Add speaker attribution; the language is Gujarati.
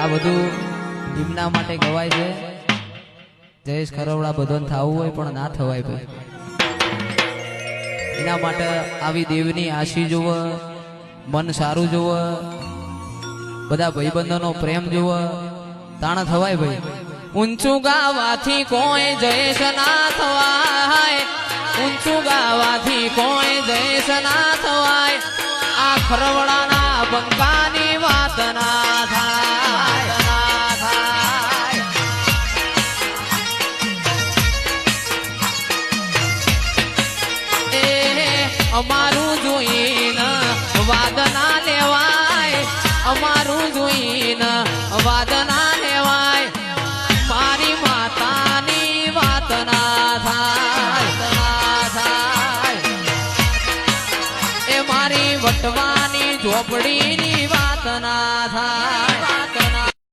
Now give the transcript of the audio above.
Speaker 1: આ બધું એમના માટે ગવાય છે. જયેશ ખરવડા બધાને થવું હોય પણ ના થવાય ભાઈ. એના માટે આવી દેવની આશી જોવે મન સારું જોવે બધા ભાઈબંધોનો પ્રેમ જોવે તાણ થવાય ભાઈ. ઊંચું ગાવાથી કોઈ જયેશ ના થવાય. ઊંચું ગાવાથી કોઈ જયેશ ના થવાય. આ ખરવડાના બંકાની અમારું જોઈને વાદના લેવાય. અમારું જોઈને વાદના લેવાય. મારી માતાની વાતના થાય. એ મારી વટવાની ઝોપડીની વાત ના થાય.